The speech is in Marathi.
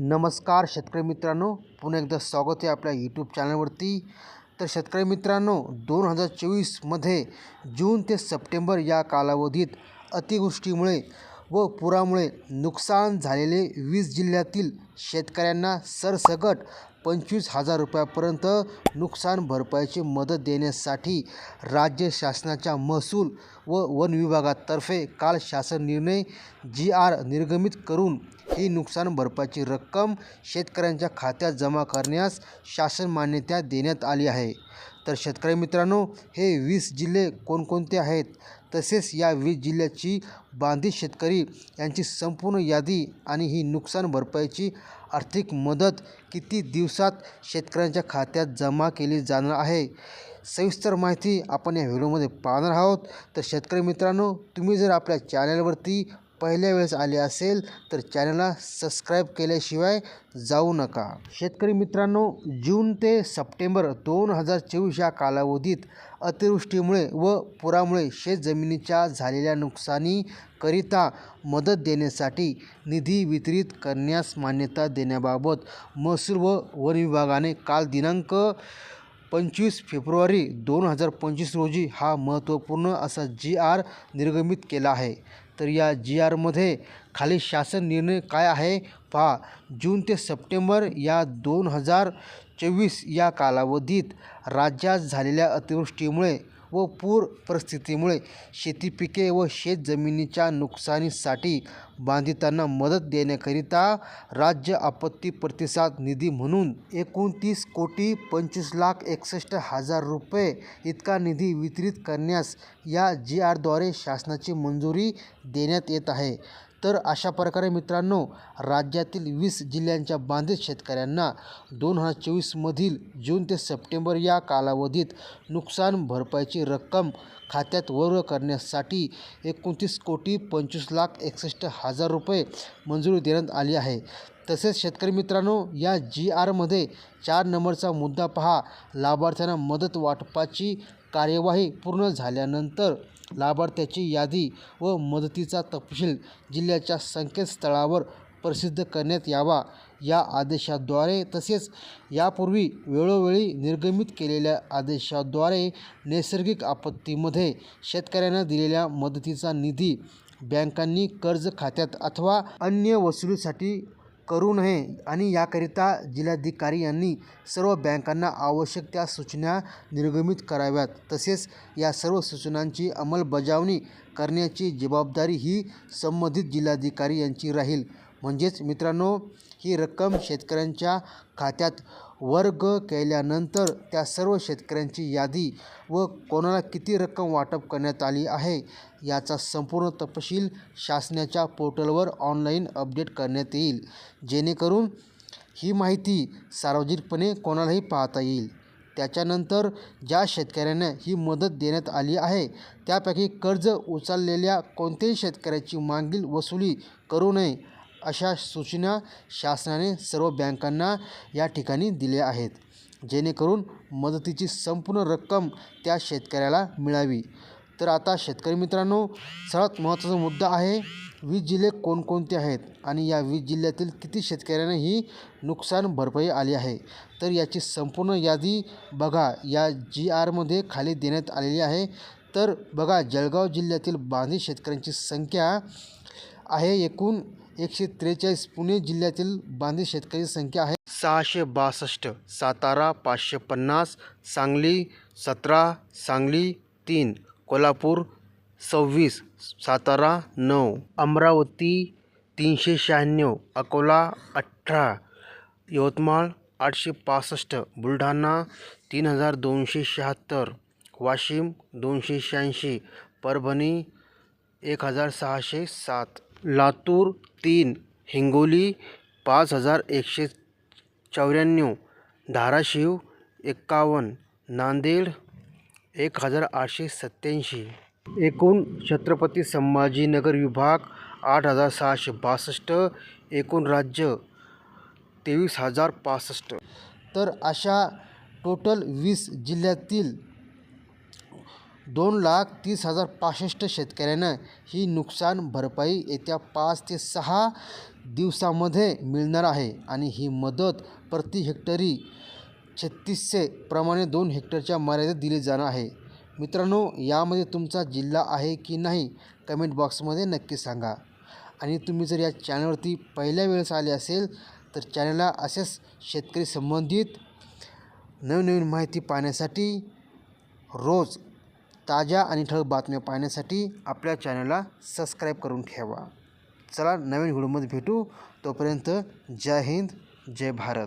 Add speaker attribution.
Speaker 1: नमस्कार शेतकरी मित्रांनो. पुन्हा एकदा स्वागत आहे आपल्या यूट्यूब चॅनलवरती तर शेतकरी मित्रांनो दोन हजार चोवीसमध्ये जून ते सप्टेंबर या कालावधीत अतिवृष्टीमुळे व पुरामुळे नुकसान झालेले वीस जिल्ह्यातील शेतकऱ्यांना सरसकट पंचवीस हजार रुपयापर्यंत नुकसान भरपाईची मदत देण्यासाठी राज्य शासनाच्या महसूल व वन विभागातर्फे काल शासन निर्णय जी आर निर्गमित करून ही नुकसान भरपाईची रक्कम शेतकऱ्यांच्या खात्यात जमा करण्यास शासन मान्यता देण्यात आली आहे. तर शेतकरी मित्रांनो हे वीस जिल्हे कोणकोणते आहेत? तसेच या वीस जिल्ह्याची बांधित शेतकरी यांची संपूर्ण यादी आणि ही नुकसान भरपाईची आर्थिक मदत किती दिवसात शेतकऱ्यांच्या खात्यात जमा केली जाणार आहे? सविस्तर माहिती आपण या व्हिडिओमध्ये पाहणार आहोत. तर शेतकरी मित्रांनो तुम्ही जर आपल्या चॅनलवरती पहिल्या वेळेस आले असेल तर चॅनलला सबस्क्राईब केल्याशिवाय जाऊ नका. शेतकरी मित्रांनो जून ते सप्टेंबर दोन हजार चोवीस या कालावधीत अतिवृष्टीमुळे व पुरामुळे शेतजमिनीच्या झालेल्या नुकसानीकरिता मदत देण्यासाठी निधी वितरित करण्यास मान्यता देण्याबाबत महसूल व वन विभागाने काल दिनांक पंचवीस फेब्रुवारी दोन हजार पंचवीस रोजी हा महत्त्वपूर्ण असा जी आर निर्गमित केला आहे. तर या जी आरमध्ये खाली शासन निर्णय काय आहे पहा. जून ते सप्टेंबर या दोन हजार चोवीस या कालावधीत राज्यात झालेल्या अतिवृष्टीमुळे व पूर परिस्थितीमुळे शेती पिके व शेतजमिनीच्या नुकसानीसाठी बांधितांना मदत देण्याकरिता राज्य आपत्ती प्रतिसाद निधी म्हणून एकोणतीस कोटी पंचवीस लाख एकसष्ट हजार रुपये इतका निधी वितरित करण्यास या जी आरद्वारे शासनाची मंजुरी देण्यात येत आहे. तर अशा प्रकारे मित्रांनो राज्यातील वीस जिल्ह्यांच्या बांधित शेतकऱ्यांना दोन हजार चोवीसमधील जून ते सप्टेंबर या कालावधीत नुकसान भरपाईची रक्कम खात्यात वर्ग करण्यासाठी एकोणतीस कोटी पंचवीस लाख एकसष्ट हजार रुपये मंजुरी देण्यात आली आहे. तसेच शेतकरी मित्रांनो या जी आरमध्ये चार नंबरचा मुद्दा पहा. लाभार्थ्यांना मदत वाटपाची कार्यवाही पूर्ण झाल्यानंतर लाभार्थ्याची यादी व मदतीचा तपशील जिल्ह्याच्या संकेतस्थळावर प्रसिद्ध करण्यात यावा या आदेशाद्वारे तसेच यापूर्वी वेळोवेळी निर्गमित केलेल्या आदेशाद्वारे नैसर्गिक आपत्तीमध्ये शेतकऱ्यांना दिलेल्या मदतीचा निधी बँकांनी कर्ज खात्यात अथवा अन्य वसुलीसाठी करू नये आणि याकरिता जिल्हाधिकारी यांनी सर्व बँकांना आवश्यक त्या सूचना निर्गमित कराव्यात. तसेच या सर्व सूचनांची अंमलबजावणी करण्याची जबाबदारी ही संबंधित जिल्हाधिकारी यांची राहील. म्हणजेच मित्रांनो ही रक्कम शेतकऱ्यांच्या खात्यात वर्ग केल्यानंतर त्या सर्व शेतकऱ्यांची यादी व कोणाला किती रक्कम वाटप करण्यात आली आहे याचा संपूर्ण तपशील शासनाच्या पोर्टलवर ऑनलाईन अपडेट करण्यात येईल. जेणेकरून ही माहिती सार्वजनिकपणे कोणालाही पाहता येईल. त्याच्यानंतर ज्या शेतकऱ्यांना ही मदत देण्यात आली आहे त्यापैकी कर्ज उचललेल्या कोणत्याही शेतकऱ्याची मागील वसुली करू नये अशा सूचना शासनाने सर्व बँकांना या ठिकाणी दिल्या आहेत जेणेकरून मदतीची संपूर्ण रक्कम त्या शेतकऱ्याला मिळावी. तर आता शेतकरी मित्रांनो सर्वात महत्त्वाचा मुद्दा आहे वीज जिल्हे कोणकोणते आहेत आणि या वीज जिल्ह्यातील किती शेतकऱ्यांना ही नुकसान भरपाई आली आहे? तर याची संपूर्ण यादी बघा. या जी आरमध्ये खाली देण्यात आलेली आहे. तर बघा जळगाव जिल्ह्यातील बाधित शेतकऱ्यांची संख्या आहे एकूण एकशे त्रेचाळीस पुणे जिल्ह्यातील बाधित शेतकरी संख्या आहे. सहाशे बासष्ट सातारा पाचशे पन्नास सांगली सतरा सांगली तीन कोल्हापूर सव्वीस सातारा नऊ अमरावती तीनशे शहाण्णव अकोला अठरा यवतमाळ आठशे पासष्ट बुलढाणा तीन हजार दोनशे शहात्तर वाशिम दोनशे शहाऐंशी परभणी एक हजार सहाशे सात. लातूर तीन हिंगोली पाच हजार एकशे चौऱ्याण्णव धाराशिव एक्कावन्न नांदेड एक हजार आठशे सत्त्याऐंशी. एकूण छत्रपती संभाजीनगर विभाग आठ हजार सहाशे बासष्ट एकूण राज्य तेवीस हजार पासष्ट. तर अशा टोटल वीस जिल्ह्यातील दोन लाख तीस हजार पासष्ट शेतकऱ्यांना ही नुकसान भरपाई येत्या पाच ते सहा दिवसामध्ये मिळणार आहे आणि ही मदत प्रति हेक्टरी छत्तीसशे प्रमाणे दोन हेक्टरच्या मर्यादेत दिली जाणार आहे. मित्रांनो यामध्ये तुमचा जिल्हा आहे की नाही कमेंट बॉक्समध्ये नक्की सांगा. आणि तुम्ही जर या चॅनलवरती पहिल्या वेळेस आले असेल तर चॅनलला असेच शेतकरी संबंधित नवीन नवीन माहिती पाहण्यासाठी रोज ताज्या आणि ठळक बातम्या पाहण्यासाठी आपल्या चॅनलला सबस्क्राईब करून ठेवा. चला नवीन व्हिडिओमध्ये भेटू. तोपर्यंत जय हिंद जय भारत.